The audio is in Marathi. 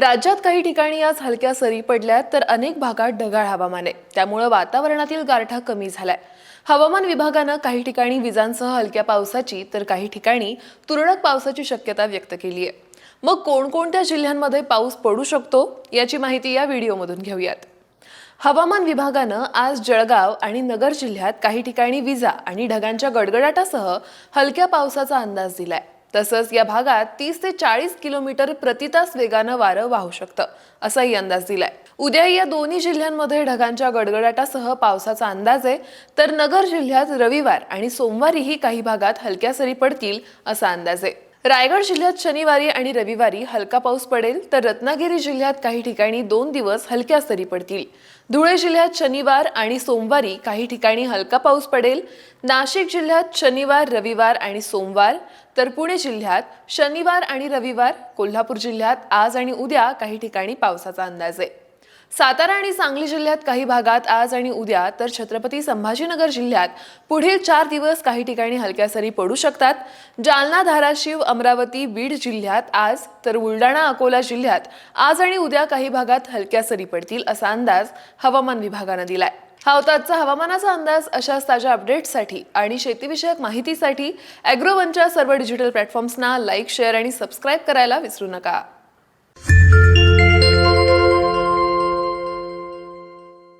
राज्यात काही ठिकाणी आज हलक्या सरी पडल्यात तर अनेक भागात ढगाळ हवामान आहे. त्यामुळे वातावरणातील गारठा कमी झालाय. हवामान विभागानं काही ठिकाणी विजांसह हलक्या पावसाची तर काही ठिकाणी तुरळक पावसाची शक्यता व्यक्त केली आहे. मग कोणकोणत्या जिल्ह्यांमध्ये पाऊस पडू शकतो याची माहिती या व्हिडिओमधून घेऊयात. हवामान विभागानं आज जळगाव आणि नगर जिल्ह्यात काही ठिकाणी विजा आणि ढगांच्या गडगडाटासह हलक्या पावसाचा अंदाज दिलाय. तसंच या भागात तीस ते चाळीस किलोमीटर प्रतितास वेगानं वारं वाहू शकतं असाही अंदाज दिलाय. उद्या या दोन्ही जिल्ह्यांमध्ये ढगांच्या गडगडाटासह पावसाचा अंदाज आहे तर नगर जिल्ह्यात रविवार आणि सोमवारीही काही भागात हलक्या सरी पडतील असा अंदाज आहे. रायगड जिल्ह्यात शनिवारी आणि रविवारी हलका पाऊस पडेल तर रत्नागिरी जिल्ह्यात काही ठिकाणी दोन दिवस हलक्या सरी पडतील. धुळे जिल्ह्यात शनिवार आणि सोमवारी काही ठिकाणी हलका पाऊस पडेल. नाशिक जिल्ह्यात शनिवार रविवार आणि सोमवार. तर पुणे जिल्ह्यात शनिवार आणि रविवार कोल्हापूर जिल्ह्यात आज आणि उद्या काही ठिकाणी पावसाचा अंदाज आहे. सातारा आणि सांगली जिल्ह्यात काही भागात आज आणि उद्या तर छत्रपती संभाजीनगर जिल्ह्यात पुढील चार दिवस काही ठिकाणी हलक्या सरी पडू शकतात. जालना धाराशिव अमरावती बीड जिल्ह्यात आज तर बुलडाणा अकोला जिल्ह्यात आज आणि उद्या काही भागात हलक्या सरी पडतील असा अंदाज हवामान विभागानं दिलाय. हा होता आजचा हवामानाचा अंदाज. अशाच ताज्या अपडेट्ससाठी आणि शेतीविषयक माहितीसाठी अॅग्रोवनच्या सर्व डिजिटल प्लॅटफॉर्म्सना लाईक शेअर आणि सबस्क्राईब करायला विसरू नका.